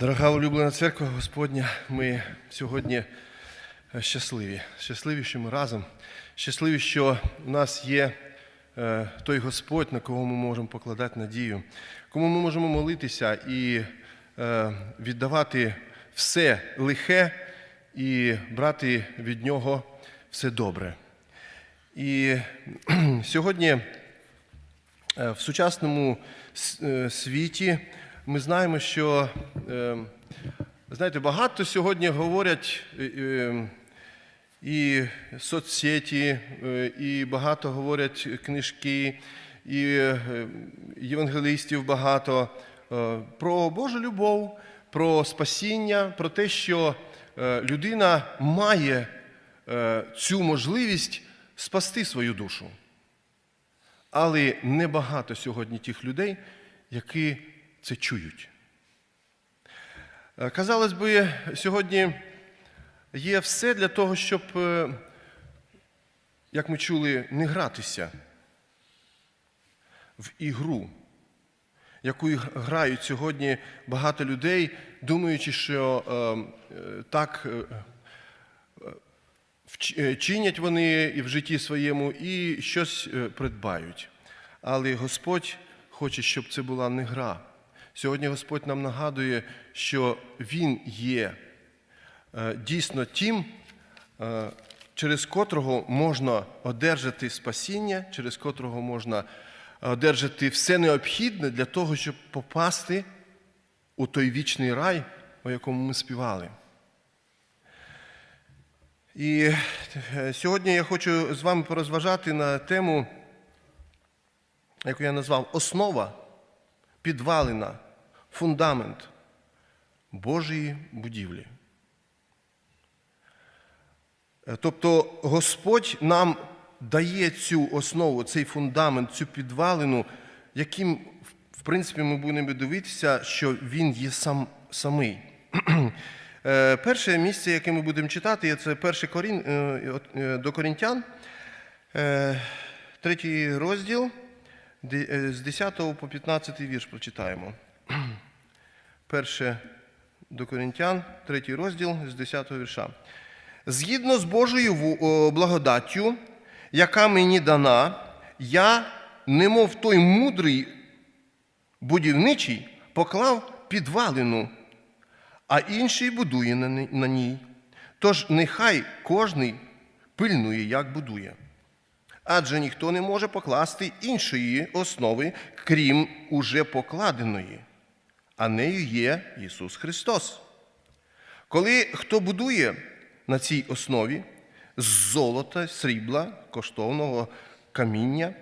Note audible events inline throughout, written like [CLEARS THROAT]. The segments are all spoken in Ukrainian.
Дорога улюблена церква Господня, ми сьогодні е, щасливі. Щасливі, що ми разом. Щасливі, що у нас є е, той Господь, на кого ми можемо покладати надію, кому ми можемо молитися і е, віддавати все лихе і брати від нього все добре. І сьогодні в сучасному світі ми знаємо, що е, знаєте, багато сьогодні говорять е, е, і соцсеті, і багато говорять книжки, і євангелистів багато про Божу любов, про спасіння, про те, що людина має цю можливість спасти свою душу. Але небагато сьогодні тих людей, які це чують. Е, Казалось би, сьогодні є все для того, щоб, е, як ми чули, не гратися в ігру, яку грають сьогодні багато людей, думаючи, що е, так чинять вони і в житті своєму, і щось придбають. Але Господь хоче, щоб це була не гра. Сьогодні Господь нам нагадує, що Він є е, дійсно тим, е, через котрого можна одержати спасіння, через котрого можна одержати все необхідне для того, щоб попасти у той вічний рай, о якому ми співали. І е, сьогодні я хочу з вами порозважати на тему, яку я назвав Основа, підвалина, фундамент Божої будівлі. Е, Тобто Господь нам дає цю основу, цей фундамент, цю підвалину, яким, в принципі, ми будемо дивитися, що Він є сам, самий. [CLEARS THROAT] Е, Перше місце, яке ми будемо читати, це 1 Корін, е, до Корінтян, третій розділ, з 10 по 15 вірш прочитаємо. Перше до Коринтян, третій розділ з 10 вірша. Згідно з Божою благодаттю, яка мені дана, я, немов той мудрий будівничий, поклав підвалину, а інший будує на ній. Тож нехай кожний пильнує, як будує. Адже ніхто не може покласти іншої основи, крім уже покладеної, а нею є Ісус Христос. Коли хто будує на цій основі з золота, срібла, коштовного каміння,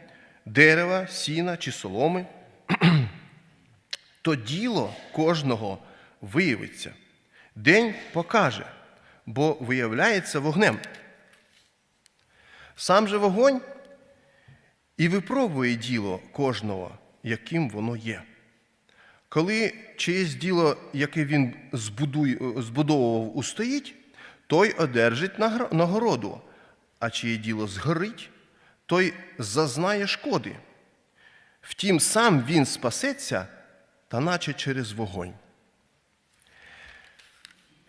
дерева, сіна чи соломи, то діло кожного виявиться. День покаже, бо виявляється вогнем. Сам же вогонь і випробує діло кожного, яким воно є. Коли чиєсь діло, яке він збудовував, устоїть, той одержить нагороду, а чиє діло згорить, той зазнає шкоди. Втім, сам він спасеться, та наче через вогонь.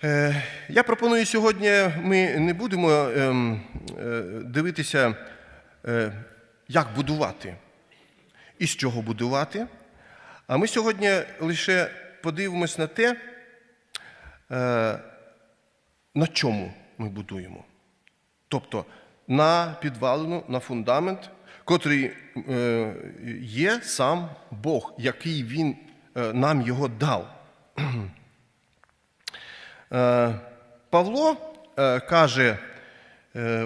Е, Я пропоную сьогодні, ми не будемо ем, е, дивитися, е, як будувати і з чого будувати. А ми сьогодні лише подивимось на те, е, на чому ми будуємо. Тобто на підвалину, на фундамент, котрий е, є сам Бог, який Він е, нам його дав. [CLEARS THROAT] Павло каже,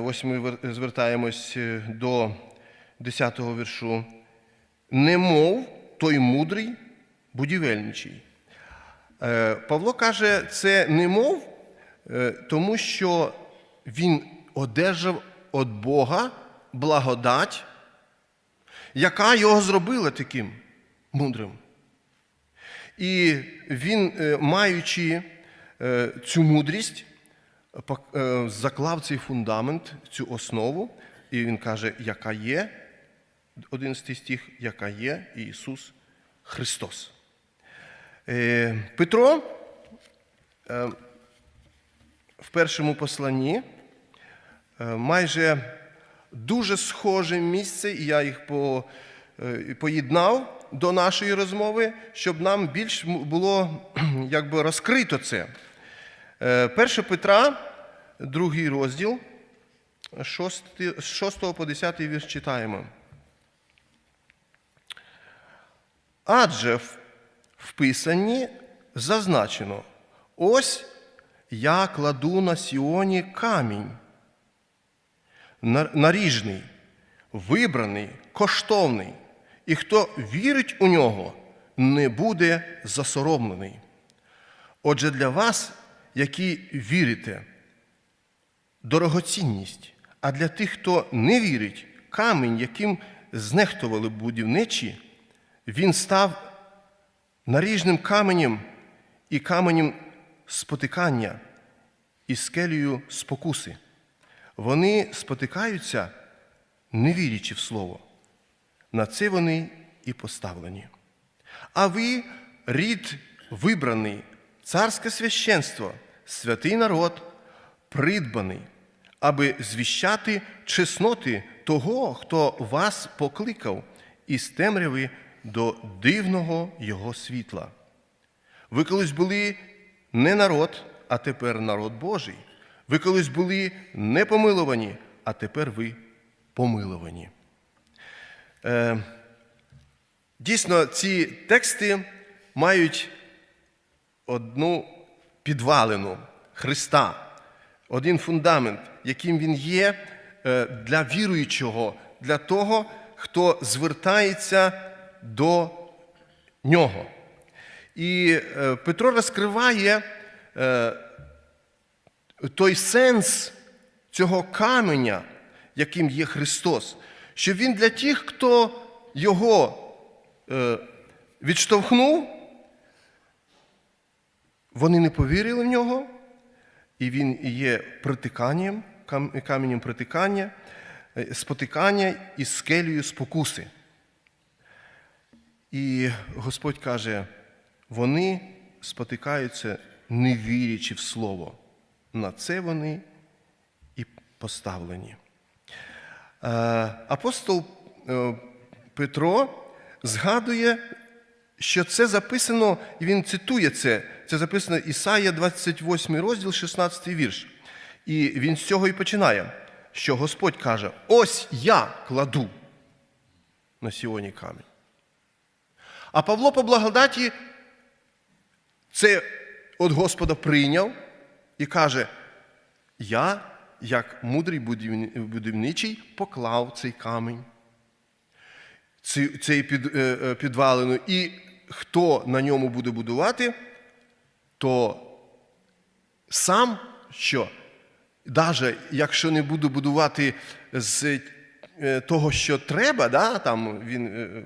ось ми звертаємось до 10-го віршу, немов той мудрий будівельничий. Е, Павло каже, це немов, е, тому що він одержав від Бога благодать, яка його зробила таким мудрим. І він, е, маючи цю мудрість, заклав цей фундамент, цю основу, і він каже, яка є, 11 стих, яка є Ісус Христос. Е, Петро е, в першому посланні е, майже дуже схоже місце, і я їх поєднав до нашої розмови, щоб нам більш було [CLEARS THROAT] якби, розкрито це. Е, 1 Петра, другий розділ, з 6 по 10 вірш читаємо. Адже в Писанні зазначено: ось я кладу на Сіоні камінь, наріжний, вибраний, коштовний, і хто вірить у нього, не буде засоромлений. Отже, для вас, які вірите, дорогоцінність, а для тих, хто не вірить, камінь, яким знехтували будівничі, він став наріжним каменем і каменем спотикання і скелею спокуси. Вони спотикаються, не вірячи в слово. На це вони і поставлені. А ви рід вибраний, царське священство, святий народ, придбаний, аби звіщати чесноти того, хто вас покликав із темряви до дивного Його світла. Ви колись були не народ, а тепер народ Божий. Ви колись були не помиловані, а тепер ви помиловані. Е, дійсно, ці тексти мають одну підвалину Христа, один фундамент, яким Він є е, для віруючого, для того, хто звертається до нього. І е, Петро розкриває е, той сенс цього каменя, яким є Христос, що Він для тих, хто його е, відштовхнув, вони не повірили в нього, і він є притиканням, каменем притикання, спотикання і скелею спокуси. І Господь каже, вони спотикаються, не вірячи в Слово. На це вони і поставлені. Е, Апостол е, Петро згадує, що це записано, і він цитує це. Це записано Ісая 28 розділ, 16 вірш. І він з цього і починає, що Господь каже: ось я кладу на Сіоні камінь. А Павло по благодаті це від Господа прийняв і каже: Я, як мудрий будівничий, поклав цей камінь, цей- е, е, підвалину, і хто на ньому буде будувати, то сам що, навіть якщо не буду будувати з е, того, що треба, да, там він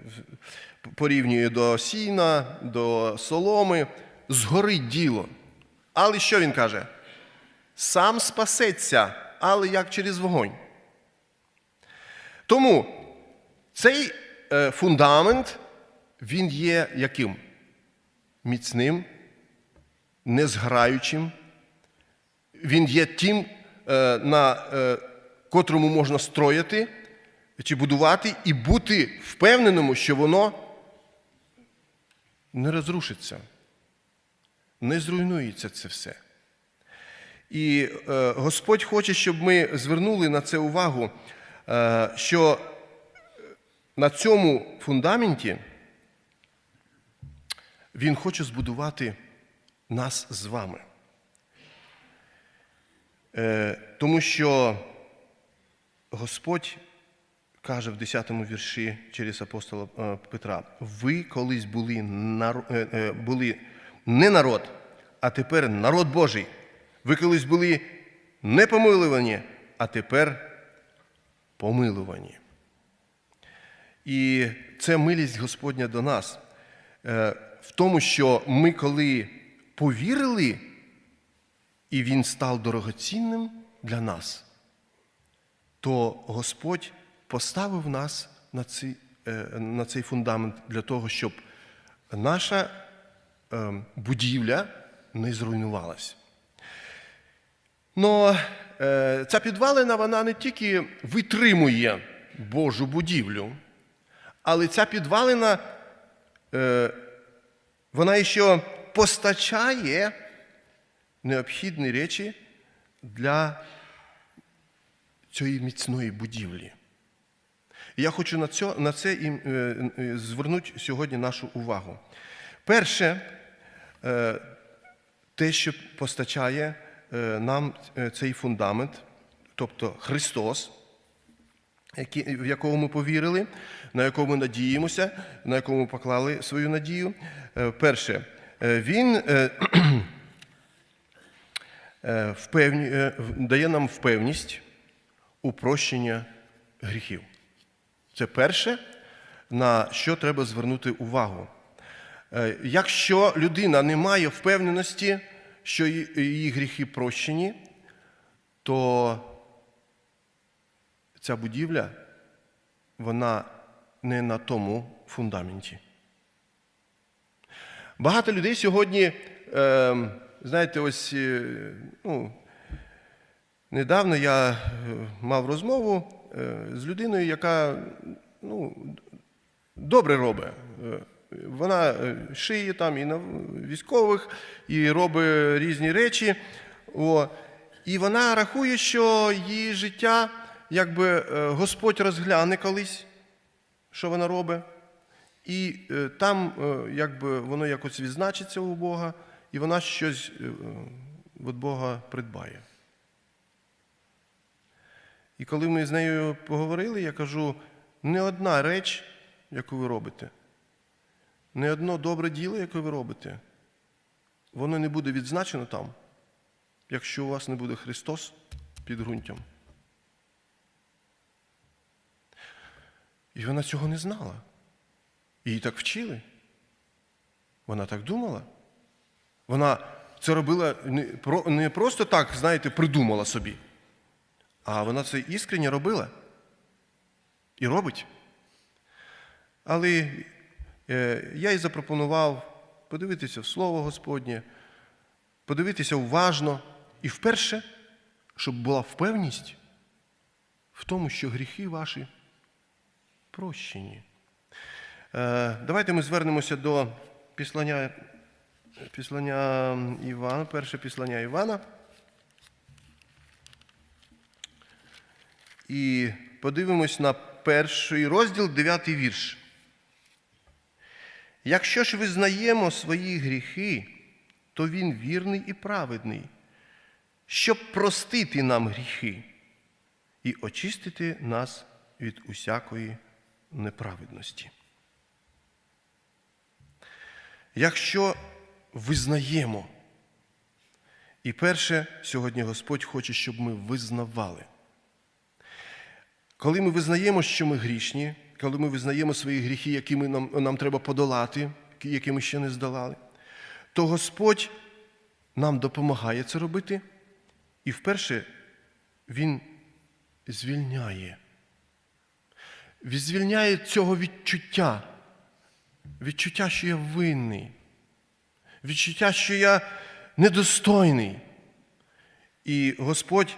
порівнює до сіна, до соломи, згорить діло. Але що він каже? Сам спасеться, але як через вогонь. Тому цей е, фундамент, він є яким? Міцним, незграючим. Він є тим, е, на е, котрому можна строїти чи будувати, і бути впевненому, що воно не розрушиться, не зруйнується це все. І е, Господь хоче, щоб ми звернули на це увагу, е, що на цьому фундаменті Він хоче збудувати нас з вами. Е, тому що Господь каже в 10 вірші через апостола е, Петра: ви колись були, наро- е, е, були не народ, а тепер народ Божий. Ви колись були не помилувані, а тепер помилувані. І це милість Господня до нас в тому, що ми, коли повірили, і Він став дорогоцінним для нас, то Господь поставив нас на цей, на цей фундамент для того, щоб наша е, будівля не зруйнувалась. Но е, ця підвалина вона не тільки витримує Божу будівлю, але ця підвалина е, вона ще постачає необхідні речі для цієї міцної будівлі. Я хочу на це, на це і, е, е, звернути сьогодні нашу увагу. Перше, е, те, що постачає нам цей фундамент, тобто Христос, в якого ми повірили, на якого ми надіємося, на якому ми поклали свою надію. Перше, він дає нам впевність у прощення гріхів. Це перше, на що треба звернути увагу. Е, Якщо людина не має впевненості, що її гріхи прощені, то ця будівля вона не на тому фундаменті. Багато людей сьогодні, е, знаєте, ось е, ну, недавно я е, мав розмову з людиною, яка ну, добре робить. Е, Вона е, шиє там і на військових, і робить різні речі. О, і вона рахує, що її життя, якби е, Господь розгляне колись, що вона робить. І е, там е, якби воно якось відзначиться у Бога, і вона щось е, від Бога придбає. І коли ми з нею поговорили, я кажу, не одна реч, яку ви робите, не одно добре діло, яке ви робите, воно не буде відзначено там, якщо у вас не буде Христос під ґрунтям. І вона цього не знала. Її так вчили. Вона так думала. Вона це робила не просто так, знаєте, придумала собі, а вона це іскренне робила і робить. Але е, я їй запропонував подивитися в Слово Господнє, подивитися уважно і вперше, щоб була впевність в тому, що гріхи ваші прощені. Е, Давайте ми звернемося до післання, післання Івана, перше післання Івана. І подивимось на перший розділ, дев'ятий вірш. Якщо ж визнаємо свої гріхи, то він вірний і праведний, щоб простити нам гріхи і очистити нас від усякої неправедності. Якщо визнаємо, і перше, сьогодні Господь хоче, щоб ми визнавали. Коли ми визнаємо, що ми грішні, коли ми визнаємо свої гріхи, які ми, нам, нам треба подолати, які ми ще не здолали, то Господь нам допомагає це робити. І вперше Він звільняє. Він звільняє цього відчуття, відчуття, що я винний, відчуття, що я недостойний. І Господь,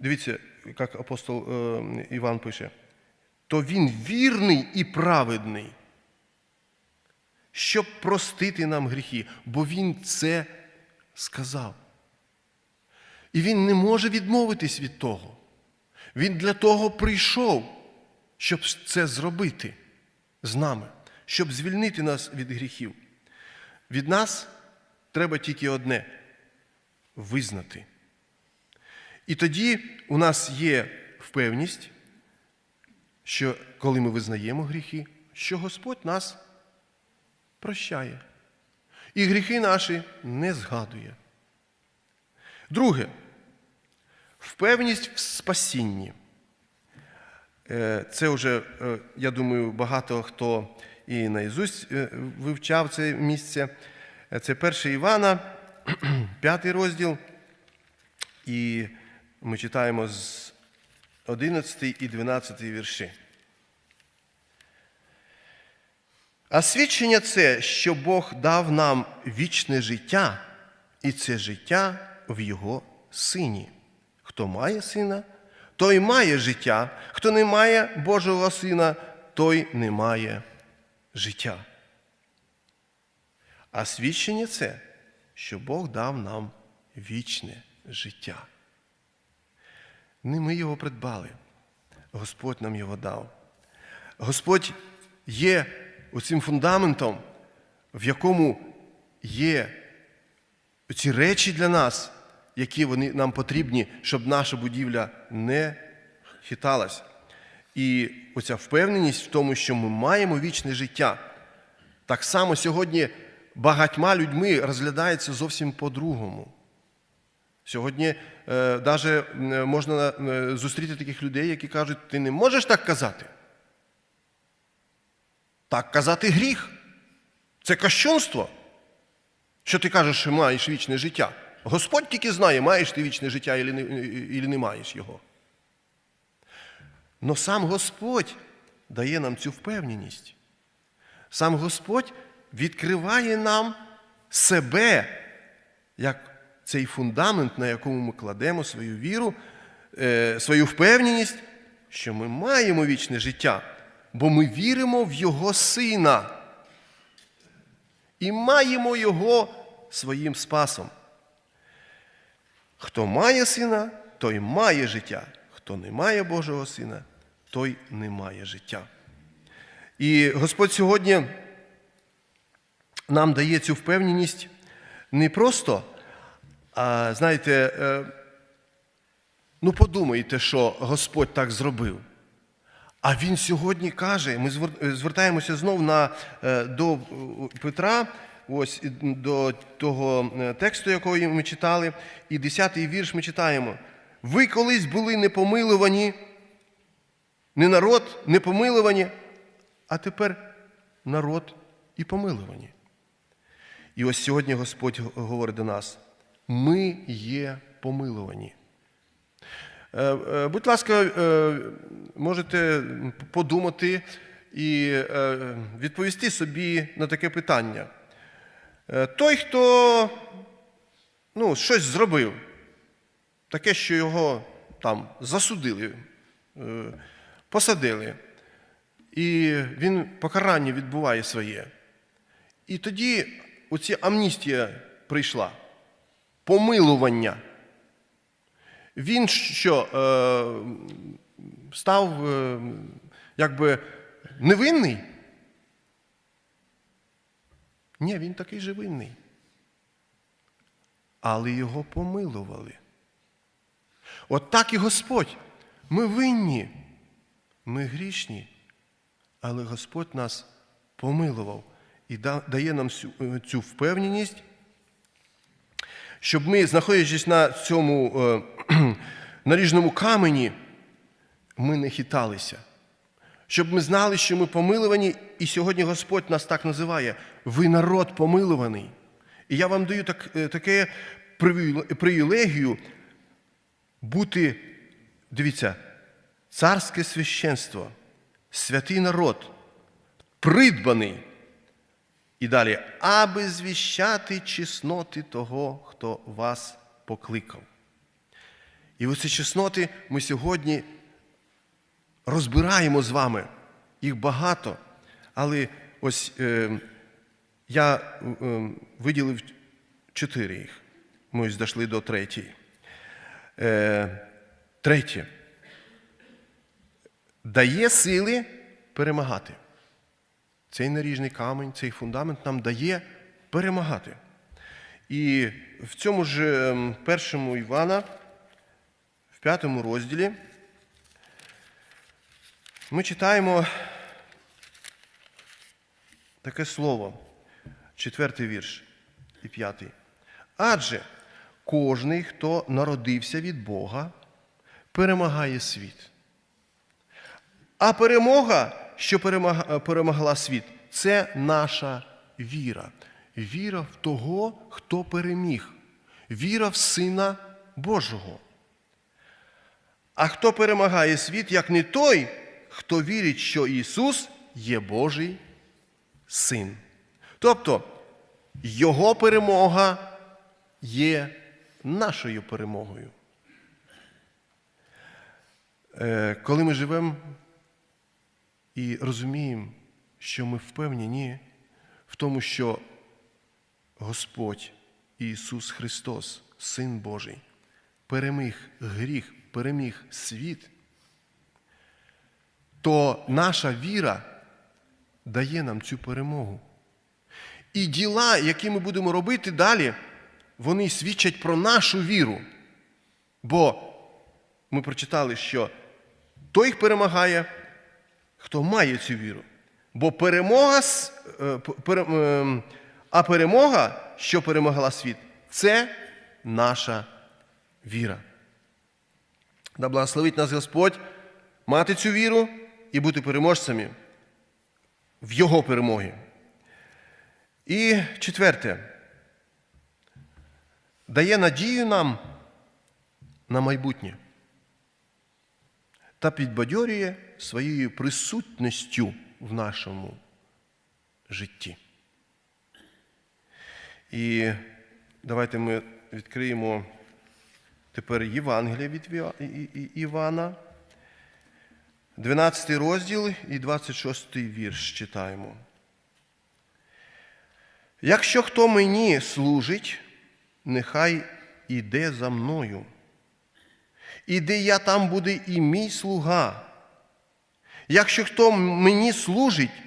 дивіться, як апостол е, Іван пише, то він вірний і праведний, щоб простити нам гріхи, бо Він це сказав. І він не може відмовитись від того. Він для того прийшов, щоб це зробити з нами, щоб звільнити нас від гріхів. Від нас треба тільки одне визнати. І тоді у нас є впевність, що коли ми визнаємо гріхи, що Господь нас прощає. І гріхи наші не згадує. Друге, впевність в спасінні. Е, Це вже, е, я думаю, багато хто і наізусть е, вивчав це місце. Це 1 Івана, [CLEARS THROAT] 5 розділ. І ми читаємо з 11 і 12 вірші. А свідчення це, що Бог дав нам вічне життя, і це життя в Його Сині. Хто має сина, той має життя. Хто не має Божого сина, той не має життя. А свідчення це, що Бог дав нам вічне життя. Не ми його придбали, Господь нам його дав. Господь є оцим фундаментом, в якому є ці речі для нас, які вони нам потрібні, щоб наша будівля не хиталась. І оця впевненість в тому, що ми маємо вічне життя. Так само сьогодні багатьма людьми розглядається зовсім по-другому. Сьогодні е, навіть можна е, зустріти таких людей, які кажуть, ти не можеш так казати. Так казати гріх. Це кощунство. Що ти кажеш, що маєш вічне життя? Господь тільки знає, маєш ти вічне життя і не, не маєш його. Но сам Господь дає нам цю впевненість. Сам Господь відкриває нам себе як цей фундамент, на якому ми кладемо свою віру, е, свою впевненість, що ми маємо вічне життя, бо ми віримо в Його Сина і маємо Його своїм спасом. Хто має сина, той має життя. Хто не має Божого сина, той не має життя. І Господь сьогодні нам дає цю впевненість не просто, знаєте, е, ну подумайте, що Господь так зробив. А Він сьогодні каже, ми звертаємося знов на, е, до е, Петра, ось до того тексту, якого ми читали, і 10-й вірш ми читаємо. Ви колись були непомилувані, не народ, не помилувані, а тепер народ і помилувані. І ось сьогодні Господь говорить до нас: ми є помилувані. Е, е, Будь ласка, е, можете подумати і відповісти собі на таке питання. Той, хто ну, щось зробив, таке, що його там засудили, посадили, і він покарання відбуває своє. І тоді оці амністія прийшла, помилування. Він що е, став е, якби невинний? Ні, він такий же винний. Але його помилували. От так і Господь. Ми винні, ми грішні, але Господь нас помилував і дає нам цю, впевненість, щоб ми, знаходячись на цьому е, [CLEARS THROAT] наріжному камені, ми не хиталися. Щоб ми знали, що ми помилувані, і сьогодні Господь нас так називає: ви народ помилуваний. І я вам даю так, е, таке привілегію бути, дивіться, царське священство, святий народ, придбаний. І далі, аби звіщати чесноти того, хто вас покликав. І оці чесноти ми сьогодні розбираємо з вами. Їх багато. Але ось е, я е, виділив чотири їх. Ми ось дійшли до третьої. Е, третє. Дає сили перемагати. Цей наріжний камінь, цей фундамент нам дає перемагати. І в цьому ж ем, першому Івана, в п'ятому розділі, ми читаємо таке слово, четвертий вірш і п'ятий. Адже кожний, хто народився від Бога, перемагає світ. А перемога, що перемогла світ, це наша віра. Віра в того, хто переміг. Віра в Сина Божого. А хто перемагає світ, як не той, хто вірить, що Ісус є Божий Син. Тобто Його перемога є нашою перемогою. Е, Коли ми живемо і розуміємо, що ми впевнені в тому, що Господь Ісус Христос, Син Божий, переміг гріх, переміг світ, то наша віра дає нам цю перемогу. І діла, які ми будемо робити далі, вони свідчать про нашу віру. Бо ми прочитали, що той перемагає, хто має цю віру. Бо перемога, е, ем, а перемога, що перемогла світ, це наша віра. Да благословить нас Господь мати цю віру і бути переможцями в Його перемогі. І четверте, дає надію нам на майбутнє та підбадьорює своєю присутністю в нашому житті. І давайте ми відкриємо тепер Євангелія від Івана, 12 розділ і 26 вірш читаємо. Якщо хто мені служить, нехай іде за мною. І де я там буде і мій слуга. Якщо хто мені служить,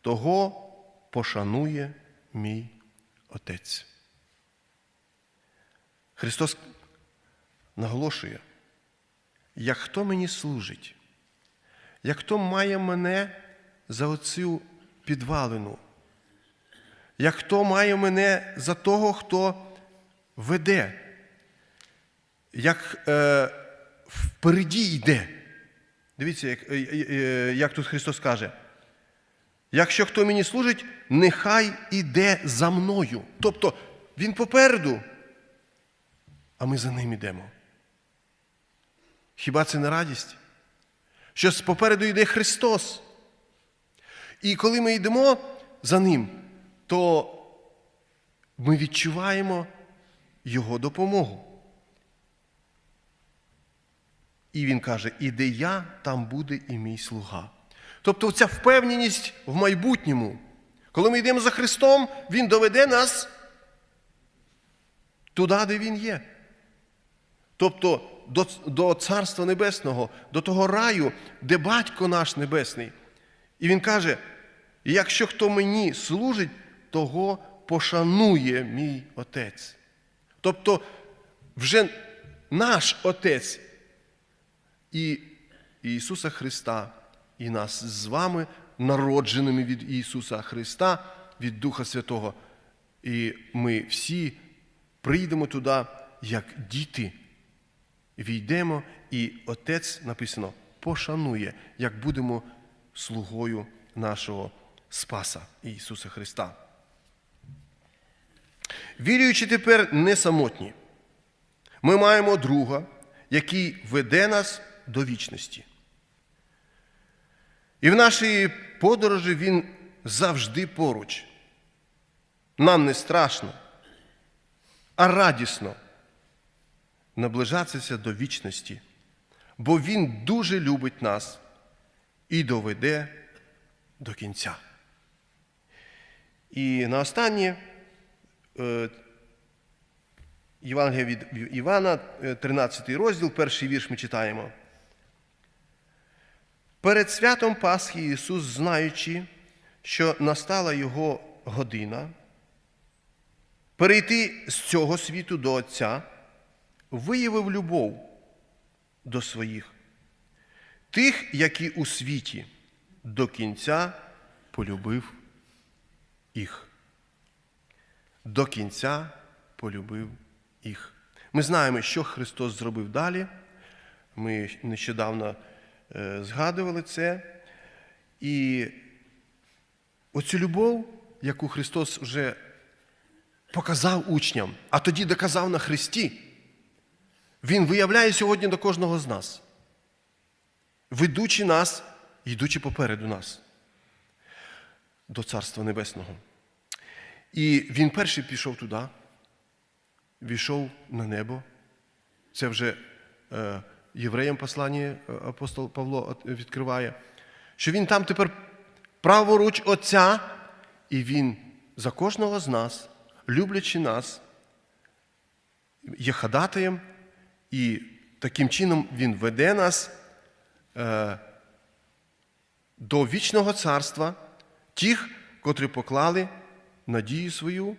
того пошанує мій Отець. Христос наголошує, як хто мені служить, як хто має мене за оцю підвалину, як хто має мене за того, хто веде, як е, впереді йде. Дивіться, як, е, е, е, як тут Христос каже. Якщо хто мені служить, нехай іде за мною. Тобто Він попереду, а ми за ним йдемо. Хіба це не радість? Що попереду йде Христос. І коли ми йдемо за Ним, то ми відчуваємо Його допомогу. І він каже: і де я, там буде і мій слуга. Тобто ця впевненість в майбутньому. Коли ми йдемо за Христом, Він доведе нас туди, де Він є. Тобто до, до Царства Небесного, до того раю, де Батько наш Небесний. І Він каже: якщо хто мені служить, того пошанує мій Отець. Тобто, вже наш Отець і Ісуса Христа, і нас з вами, народженими від Ісуса Христа, від Духа Святого. І ми всі прийдемо туди, як діти. Війдемо, і Отець написано пошанує, як будемо слугою нашого Спаса Ісуса Христа. Віруючи тепер не самотні, ми маємо друга, який веде нас до вічності. І в нашій подорожі Він завжди поруч. Нам не страшно, а радісно наближатися до вічності, бо Він дуже любить нас і доведе до кінця. І на останнє е, Євангелія від Івана, е, 13 розділ, перший вірш ми читаємо. Перед святом Пасхи Ісус, знаючи, що настала Його година, перейти з цього світу до Отця, виявив любов до своїх, тих, які у світі до кінця полюбив їх. До кінця полюбив їх. Ми знаємо, що Христос зробив далі. Ми нещодавно згадували це. І оцю любов, яку Христос вже показав учням, а тоді доказав на Христі, Він виявляє сьогодні до кожного з нас, ведучи нас, йдучи попереду нас до Царства Небесного. І він перший пішов туди, війшов на небо. Це вже е, євреям посланні е, апостол Павло відкриває, що він там тепер праворуч Отця, і він за кожного з нас, люблячи нас, є ходатаєм, і таким чином він веде нас е, до вічного царства тих, котрі поклали надію свою,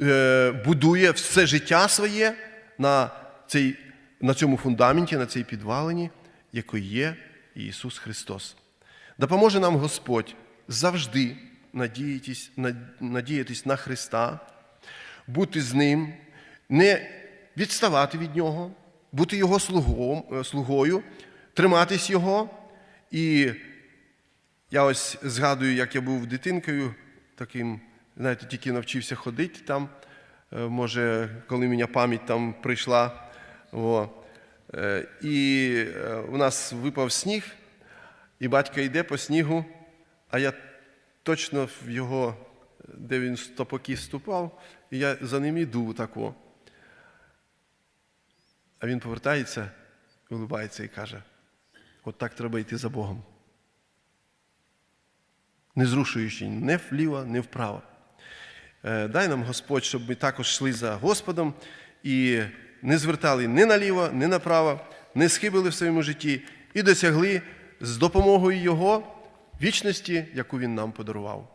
е, будує все життя своє на, цей, на цьому фундаменті, на цій підвалині, якою є Ісус Христос. Допоможе нам Господь завжди надіятись, надіятись на Христа, бути з Ним, не відставати від Нього, бути Його слугом, е, слугою, триматись Його. І я ось згадую, як я був дитинкою, таким, знаєте, тільки навчився ходити там. Е, Може, коли мене пам'ять там прийшла. О. Е, І е, у нас випав сніг, і батько йде по снігу, а я точно в його, де він стопоки ступав, і я за ним іду тако. А він повертається, улибається і каже: от так треба йти за Богом. Не зрушуючи не вліво, не вправо. Е, Дай нам Господь, щоб ми також йшли за Господом і не звертали ні наліво, ні направо, не схибили в своєму житті і досягли з допомогою Його вічності, яку Він нам подарував.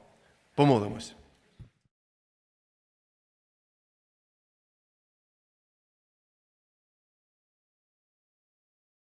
Помолимось.